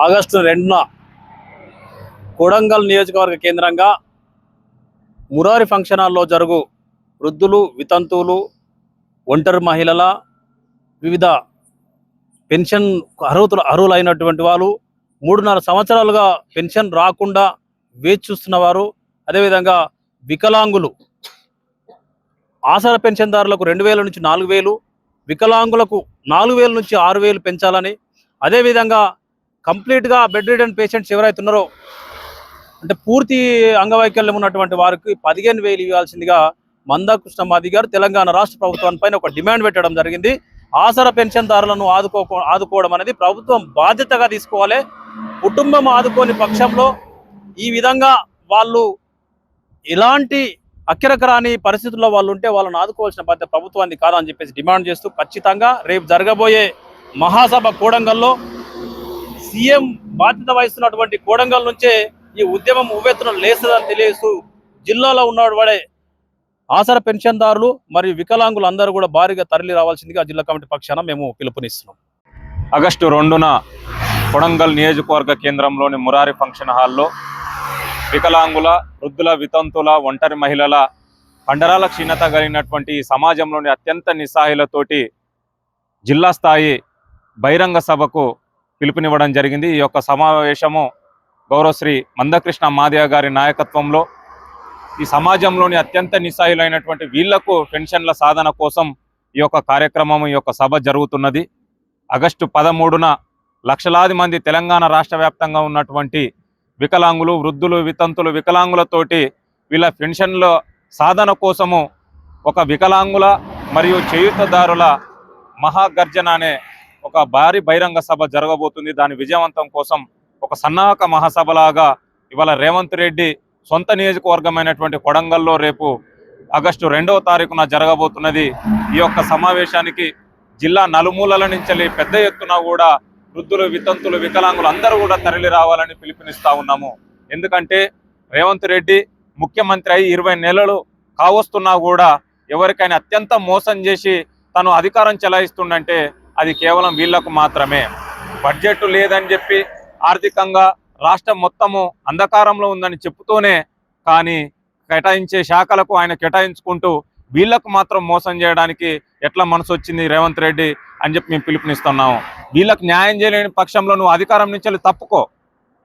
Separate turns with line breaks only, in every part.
August రెండున కొడంగల్ నియోజకవర్గ కేంద్రంగా మురారి ఫంక్షన్ హాల్లో జరుగు వృద్ధులు వితంతువులు ఒంటరి మహిళల వివిధ పెన్షన్ అర్హతలు అర్హులైనటువంటి వాళ్ళు మూడున్నర సంవత్సరాలుగా పెన్షన్ రాకుండా వేచి చూస్తున్న వారు అదేవిధంగా వికలాంగులు. ఆసరా పెన్షన్దారులకు రెండు వేల నుంచి నాలుగు వేలు వికలాంగులకు నాలుగు వేల నుంచి ఆరు వేలు పెంచాలని అదేవిధంగా కంప్లీట్గా బెడ్ రిడన్ పేషెంట్స్ ఎవరైతున్నారో అంటే పూర్తి అంగవైకల్యం ఉన్నటువంటి వారికి పదిహేను వేలు ఇవ్వాల్సిందిగా మందాకృష్ణ మాది గారు తెలంగాణ రాష్ట్ర ప్రభుత్వానిపైన ఒక డిమాండ్ పెట్టడం జరిగింది. ఆసరా పెన్షన్దారులను ఆదుకో ఆదుకోవడం అనేది ప్రభుత్వం బాధ్యతగా తీసుకోవాలి. కుటుంబం ఆదుకోని పక్షంలో ఈ విధంగా వాళ్ళు ఎలాంటి అక్కిరకరాని పరిస్థితుల్లో వాళ్ళు ఉంటే వాళ్ళని ఆదుకోవాల్సిన బాధ్యత ప్రభుత్వాన్ని కాదని చెప్పేసి డిమాండ్ చేస్తూ ఖచ్చితంగా రేపు జరగబోయే మహాసభ కూడంగంలో సీఎం బాధ్యత వహిస్తున్నటువంటి కోడంగల్ నుంచే ఈ ఉద్యమం ఉవ్వెత్తున లేస్తుందని తెలియజేస్తూ జిల్లాలో ఉన్నవాడే ఆసర పెన్షన్దారులు మరియు వికలాంగులు అందరూ కూడా భారీగా తరలి రావాల్సిందిగా జిల్లా కమిటీ పక్షాన మేము పిలుపునిస్తున్నాం.
ఆగస్టు రెండున కొడంగల్ నియోజకవర్గ కేంద్రంలోని మురారి ఫంక్షన్ హాల్లో వికలాంగుల వృద్ధుల వితంతుల ఒంటరి మహిళల కండరాల క్షీణత కలిగినటువంటి ఈ సమాజంలోని అత్యంత నిస్సహాయులతోటి జిల్లా స్థాయి బహిరంగ సభకు పిలుపునివ్వడం జరిగింది. ఈ యొక్క సమావేశము గౌరవశ్రీ మందకృష్ణ మాదియ గారి నాయకత్వంలో ఈ సమాజంలోని అత్యంత నిస్సాయులైనటువంటి వీళ్ళకు పెన్షన్ల సాధన కోసం ఈ యొక్క కార్యక్రమం ఈ యొక్క సభ జరుగుతున్నది. ఆగస్టు పదమూడున లక్షలాది మంది తెలంగాణ రాష్ట్ర వ్యాప్తంగా ఉన్నటువంటి వికలాంగులు వృద్ధులు వితంతులు వికలాంగులతోటి వీళ్ళ పెన్షన్ల సాధన కోసము ఒక వికలాంగుల మరియు చేయూతదారుల మహాగర్జన అనే ఒక భారీ బహిరంగ సభ జరగబోతుంది. దాని విజయవంతం కోసం ఒక సన్నాహక మహాసభలాగా ఇవాళ రేవంత్ రెడ్డి సొంత నియోజకవర్గమైనటువంటి కొడంగల్లో రేపు ఆగస్టు రెండవ తారీఖున జరగబోతున్నది. ఈ యొక్క సమావేశానికి జిల్లా నలుమూలల నుంచి పెద్ద ఎత్తున కూడా వృద్ధులు వితంతులు వికలాంగులు అందరూ కూడా తరలి రావాలని పిలుపునిస్తా ఉన్నాము. ఎందుకంటే రేవంత్ రెడ్డి ముఖ్యమంత్రి అయి ఇరవై నెలలు కావస్తున్నా కూడా ఎవరికైనా అత్యంత మోసం చేసి తను అధికారం చెలాయిస్తుండంటే అది కేవలం వీళ్ళకు మాత్రమే. బడ్జెట్ లేదని చెప్పి ఆర్థికంగా రాష్ట్రం మొత్తము అంధకారంలో ఉందని చెప్తూనే కానీ కేటాయించే శాఖలకు ఆయన కేటాయించుకుంటూ వీళ్ళకు మాత్రం మోసం చేయడానికి ఎట్లా మనసు వచ్చింది రేవంత్ రెడ్డి అని చెప్పి మేము పిలుపునిస్తున్నాము. వీళ్ళకు న్యాయం చేయలేని పక్షంలో నువ్వు అధికారం నుంచి తప్పుకో.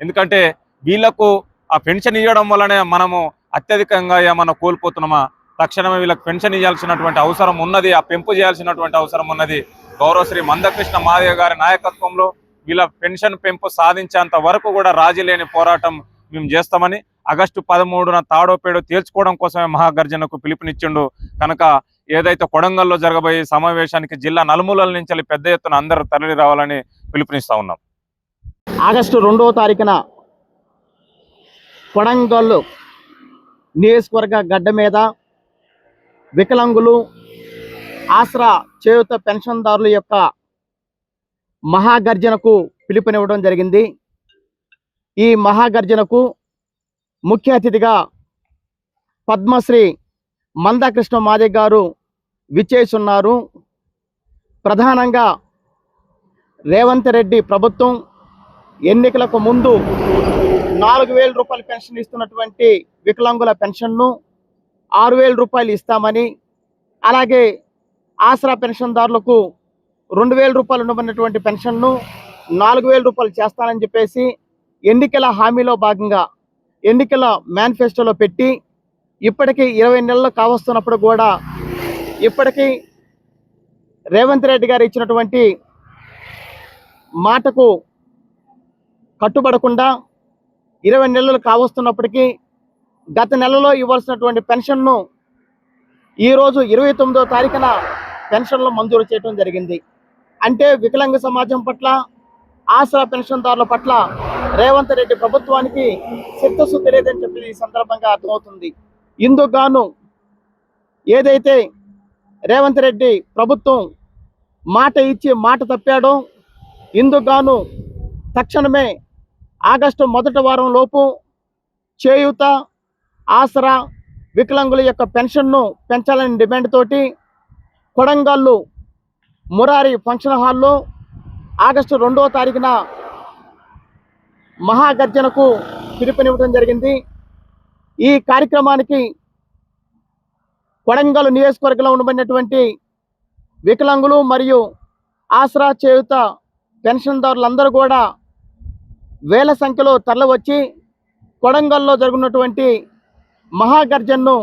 ఎందుకంటే వీళ్ళకు ఆ పెన్షన్ ఇవ్వడం వల్లనే మనము అత్యధికంగా ఏమన్నా కోల్పోతున్నామా? తక్షణమే వీళ్ళకి పెన్షన్ ఇవ్వాల్సినటువంటి అవసరం ఉన్నది ఆ పెంపు చేయాల్సినటువంటి అవసరం ఉన్నది. గౌరవశ్రీ మందకృష్ణ మాదేవ్ గారి నాయకత్వంలో వీళ్ళ పెన్షన్ పెంపు సాధించేంత వరకు కూడా రాజీ లేని పోరాటం మేము చేస్తామని ఆగస్టు పదమూడున తాడోపేడో తేల్చుకోవడం కోసమే మహాగర్జనకు పిలుపునిచ్చిండు. కనుక ఏదైతే కొడంగల్లో జరగబోయే సమావేశానికి జిల్లా నలుమూలల నుంచి పెద్ద ఎత్తున అందరూ తరలి రావాలని పిలుపునిస్తా ఉన్నాం.
ఆగస్టు రెండవ తారీఖున కొడంగల్ నియోజకవర్గ గడ్డ మీద వికలాంగులు ఆసరా చేయుత పెన్షన్దారుల యొక్క మహాగర్జనకు పిలుపునివ్వడం జరిగింది. ఈ మహాగర్జనకు ముఖ్య అతిథిగా పద్మశ్రీ మందాకృష్ణ మాదే గారు విచ్చేస్తున్నారు ప్రధానంగా రేవంత్ రెడ్డి ప్రభుత్వం ఎన్నికలకు ముందు నాలుగు వేల రూపాయల పెన్షన్ ఇస్తున్నటువంటి వికలాంగుల పెన్షన్ను ఆరు వేల రూపాయలు ఇస్తామని అలాగే ఆసరా పెన్షన్దారులకు రెండు వేల రూపాయలు ఉండబడినటువంటి పెన్షన్ను నాలుగు వేల రూపాయలు చేస్తానని చెప్పేసి ఎన్నికల హామీలో భాగంగా ఎన్నికల మేనిఫెస్టోలో పెట్టి ఇప్పటికీ ఇరవై నెలలు కావస్తున్నప్పుడు కూడా ఇప్పటికీ రేవంత్ రెడ్డి గారు ఇచ్చినటువంటి మాటకు కట్టుబడకుండా ఇరవై నెలలు కావస్తున్నప్పటికీ గత నెలలో ఇవ్వాల్సినటువంటి పెన్షన్ను ఈరోజు ఇరవై తొమ్మిదో తారీఖున పెన్షన్లు మంజూరు చేయడం జరిగింది. అంటే వికలాంగ సమాజం పట్ల ఆసరా పెన్షన్దారుల పట్ల రేవంత్ రెడ్డి ప్రభుత్వానికి చిత్తశుద్ధి లేదని చెప్పి ఈ సందర్భంగా అర్థమవుతుంది. ఇందుకు గాను ఏదైతే రేవంత్ రెడ్డి ప్రభుత్వం మాట ఇచ్చి మాట తప్పాడో ఇందుకు గాను తక్షణమే ఆగస్టు మొదటి వారం లోపు చేయూత ఆసరా వికలాంగుల యొక్క పెన్షన్ను పెంచాలని డిమాండ్ తోటి కొడంగల్లు మురారి ఫంక్షన్ హాల్లో ఆగస్టు రెండవ తారీఖున మహాగర్జనకు పిలుపునివ్వడం జరిగింది. ఈ కార్యక్రమానికి కొడంగల్ నియోజకవర్గంలో ఉండబడినటువంటి వికలాంగులు మరియు ఆసరా చేయుత పెన్షన్దారులందరూ కూడా వేల సంఖ్యలో తరలివచ్చి కొడంగల్లో జరుగుతున్నటువంటి మహాగర్జన్ను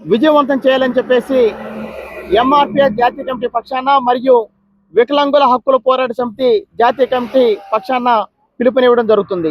విజయవంతం చేయాలని చెప్పేసి ఎంఆర్పిఎస్ జాతీయ కమిటీ పక్షాన మరియు వికలాంగుల హక్కుల పోరాట సమితి జాతీయ కమిటీ పక్షాన పిలుపునివ్వడం జరుగుతుంది.